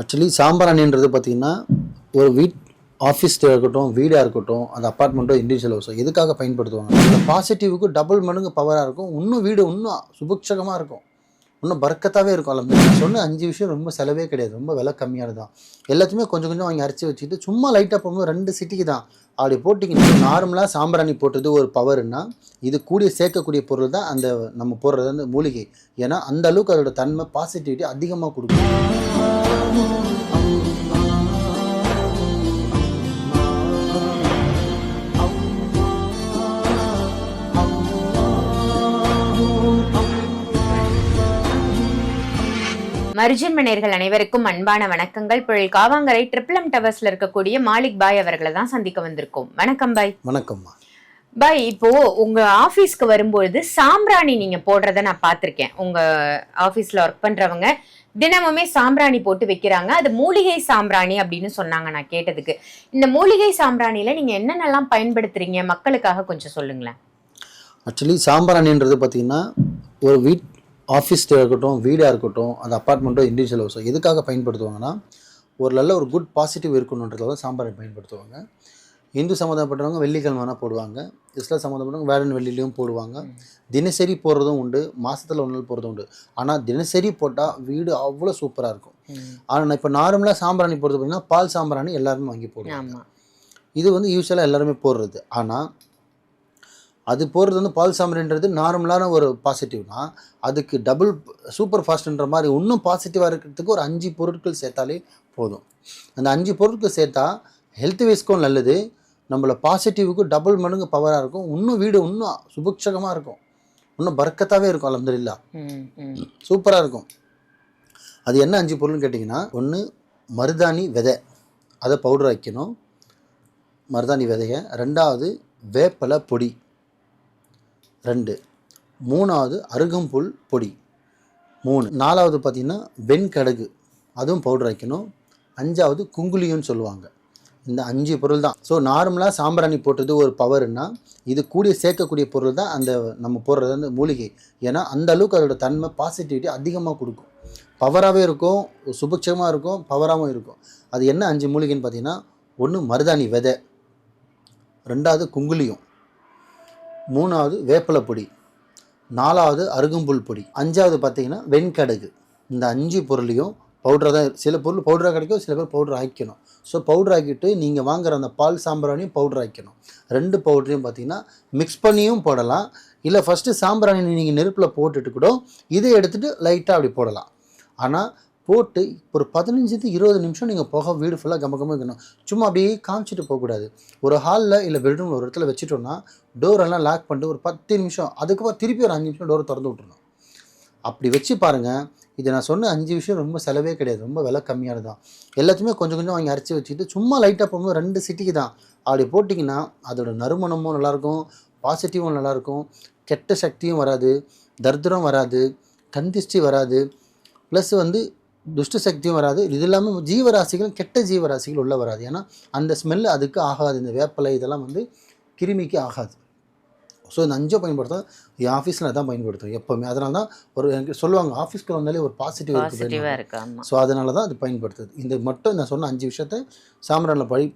Actually சாம்பிராணின்றது பார்த்தீங்கன்னா ஒரு வீட் ஆஃபீஸ் இருக்கட்டும் வீடாக இருக்கட்டும் அது அப்பார்ட்மெண்ட்டோ இண்டிவிஜுவல் ஹவுஸோ எதுக்காக பயன்படுத்துவாங்க அந்த பாசிட்டிவுக்கு டபுள் மடங்கு பவராக இருக்கும். இன்னும் வீடு இன்னும் சுபிக்ஷகமாக இருக்கும். இன்னும் பறக்கத்தாகவே இருக்கும் அல்ல சொன்ன அஞ்சு விஷயம் ரொம்ப செலவே கிடையாது. ரொம்ப விலை கம்மியானது தான் எல்லாத்தையுமே கொஞ்சம் கொஞ்சம் வாங்கி அரைச்சி வச்சுக்கிட்டு சும்மா லைட்டாக போகும்போது ரெண்டு சிட்டிக்கு தான். அப்படி போட்டிங்கன்னா நார்மலாக சாம்பிராணி போட்டது ஒரு பவர்னா இது கூடிய சேர்க்கக்கூடிய பொருள் தான் அந்த நம்ம போடுறது வந்து மூலிகை. ஏன்னா அந்த அளவுக்கு அதோட தன்மை பாசிட்டிவிட்டி அதிகமாக கொடுக்கும். மருஜன் மணியர்கள் அனைவருக்கும் அன்பான வணக்கங்கள். புழல் காவாங்கரை ட்ரிபிள் எம் டவர்ஸ்ல இருக்கக்கூடிய மாலிக் பாய் அவர்களை தான் சந்திக்க வந்திருக்கோம். வணக்கம் பாய். வணக்கம்மா. பாய் இப்போ உங்க ஆபீஸ்க்கு வரும்பொழுது சாம்பிராணி நீங்க போடுறத நான் பார்த்திருக்கேன். உங்க ஆபீஸ்ல ஒர்க் பண்றவங்க தினமுமே சாம்பிராணி போட்டு வைக்கிறாங்க. அது மூலிகை சாம்பிராணி அப்படின்னு சொன்னாங்க நான் கேட்டதுக்கு. இந்த மூலிகை சாம்பிராணியில நீங்க என்னென்னலாம் பயன்படுத்துறீங்க? மக்களுக்காக கொஞ்சம் சொல்லுங்களேன். ஆக்சுவலி சாம்பிராணின்றது பார்த்தீங்கன்னா ஒரு வீட் ஆஃபீஸ்டாக இருக்கட்டும் வீடாக இருக்கட்டும் அது அப்பார்ட்மெண்ட்டோ இண்டிவிஜுவல் ஹவுஸோ எதுக்காக பயன்படுத்துவாங்கன்னா ஒரு நல்ல ஒரு குட் பாசிட்டிவ் இருக்கணுன்றதுக்காக சாம்பிராணி பயன்படுத்துவாங்க. இந்து சம்மந்தப்பட்டவங்க வெள்ளிக்கிழமை வேணால் போடுவாங்க. இஸ்லாம் சம்மந்தப்பட்டவங்க வேடன் வெள்ளிலையும் போடுவாங்க. தினசரி போடுறதும் உண்டு மாதத்தில் ஒரு நாள் போடுறதும் உண்டு. ஆனால் தினசரி போட்டால் வீடு அவ்வளோ சூப்பராக இருக்கும். ஆனால் இப்போ நார்மலாக சாம்பிராணி போடுறது பார்த்தீங்கன்னா பால் சாம்பிராணி எல்லாருமே வாங்கி போடுவாங்க. இது வந்து யூஸ்வலாக எல்லாருமே போடுறது. ஆனால் அது போடுறது வந்து பால் சாம்பரின்றது நார்மலான ஒரு பாசிட்டிவ்னா அதுக்கு டபுள் சூப்பர் ஃபாஸ்ட்ன்ற மாதிரி இன்னும் பாசிட்டிவாக இருக்கிறதுக்கு ஒரு அஞ்சு பொருட்கள் சேர்த்தாலே போதும். அந்த அஞ்சு பொருட்கள் சேர்த்தா ஹெல்த் வைஸ்க்கும் நல்லது. நம்மள பாசிட்டிவுக்கு டபுள் மடங்கு பவராக இருக்கும். இன்னும் வீடு இன்னும் சுபிக்ஷகமாக இருக்கும். இன்னும் பறக்கத்தாகவே இருக்கும் அலமதுல்லா. சூப்பராக இருக்கும். அது என்ன அஞ்சு பொருள்னு கேட்டிங்கன்னா ஒன்று மருதாணி விதை. அதை பவுடர் வைக்கணும். மருதாணி விதையை. ரெண்டாவது வேப்பலை பொடி. ரெண்டு. மூணாவது அருகம்புல் பொடி. மூணு. நாலாவது பார்த்திங்கன்னா வெண்கடுகு. அதுவும் பவுடர் வைக்கணும் அஞ்சாவது குங்குலியம்னு சொல்லுவாங்க. இந்த அஞ்சு பொருள் தான். ஸோ நார்மலாக சாம்பிராணி போட்டது ஒரு பவர்னா இது கூடிய சேர்க்கக்கூடிய பொருள் தான் அந்த நம்ம போடுறது வந்து மூலிகை. ஏன்னா அந்த அளவுக்கு அதோட தன்மை பாசிட்டிவிட்டி அதிகமாக கொடுக்கும். பவராகவே இருக்கும் சுபிக்ஷமாக இருக்கும் பவராகவும் இருக்கும். அது என்ன அஞ்சு மூலிகைன்னு பார்த்தீங்கன்னா ஒன்று மருதாணி விதை. ரெண்டாவது குங்குலியம். மூணாவது வேப்பிலை பொடி நாலாவது அருகம்புல் பொடி அஞ்சாவது பார்த்தீங்கன்னா வெண்கடுகு. இந்த அஞ்சு பொருளையும் பவுடர் தான் சில பொருள் பவுடராக கிடைக்கும் சில பேர் பவுடர் ஆக்கிக்கணும். ஸோ பவுடர் ஆக்கிட்டு நீங்கள் வாங்குற அந்த பால் சாம்பிராணியும் பவுடர் ஆக்கிக்கணும். ரெண்டு பவுடரையும் பார்த்தீங்கன்னா மிக்ஸ் பண்ணியும் போடலாம். இல்லை ஃபஸ்ட்டு சாம்பிராணி நீங்கள் நெருப்பில் போட்டுட்டு கூட இதை எடுத்துகிட்டு லைட்டாக அப்படி போடலாம். ஆனால் போட்டு ஒரு பதினஞ்சுலேருந்து இருபது நிமிஷம் நீங்கள் போக வீடு ஃபுல்லாக கம இருக்கணும். வைக்கணும் சும்மா அப்படியே காமிச்சிட்டு போகக்கூடாது. ஒரு ஹாலில் இல்லை பெட்ரூமில் ஒரு இடத்துல வச்சுட்டோன்னா டோரெல்லாம் லாக் பண்ணிட்டு ஒரு பத்து நிமிஷம் அதுக்கப்புறம் திருப்பி ஒரு அஞ்சு நிமிஷம் டோரை திறந்து விட்ருணும் அப்படி வச்சு பாருங்கள் இது நான் சொன்ன அஞ்சு விஷயம் ரொம்ப செலவே கிடையாது. ரொம்ப விலை கம்மியானது தான் எல்லாத்தையுமே கொஞ்சம் கொஞ்சம் வாங்கி அரைச்சி வச்சுட்டு சும்மா லைட்டாக போகும்போது ரெண்டு சிட்டிக்கு தான். அப்படி போட்டிங்கன்னா அதோட நறுமணமும் நல்லாயிருக்கும் பாசிட்டிவும் நல்லாயிருக்கும். கெட்ட சக்தியும் வராது தரித்திரம் வராது கந்திஷ்டி வராது. ப்ளஸ் வந்து துஷ்ட சக்தியும் வராது. இது இல்லாமல் ஜீவராசிகள் கெட்ட ஜீவராசிகள் உள்ள வராது. ஏன்னா அந்த ஸ்மெல் அதுக்கு ஆகாது. இந்த வேப்பலை இதெல்லாம் வந்து கிருமிக்கு ஆகாது. ஸோ இந்த அஞ்சோ பயன்படுத்த என் ஆஃபீஸில் தான் பயன்படுத்தும் எப்போவுமே. அதனால தான் ஒரு எனக்கு சொல்லுவாங்க ஆஃபீஸ்க்கு வந்தாலே ஒரு பாசிட்டிவ் இருக்குது ஸோ அதனால தான் அது பயன்படுத்துது. இந்த மட்டும் நான் சொன்ன அஞ்சு விஷயத்த சாம்பிரானில் படி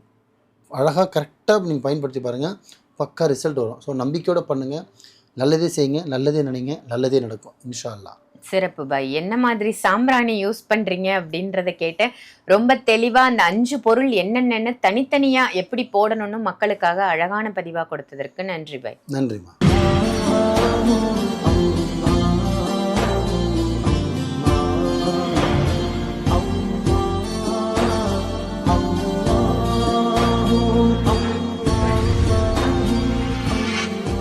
அழகாக கரெக்டாக நீங்கள் பயன்படுத்தி பாருங்கள் பக்கா ரிசல்ட் வரும். ஸோ நம்பிக்கையோடு பண்ணுங்கள் நல்லதே செய்யுங்க. நல்லதே நினைங்க. நல்லதே நடக்கும். இன்ஷா அல்லாஹ் சிறப்பு. பாய் என்ன மாதிரி சாம்பிராணி யூஸ் பண்றீங்க அப்படின்றத கேட்டேன் ரொம்ப தெளிவா அந்த அஞ்சு பொருள் என்னென்னு தனித்தனியா எப்படி போடணும்னு மக்களுக்காக அழகான பதிவா கொடுத்ததற்கு நன்றி பாய் நன்றிம்மா.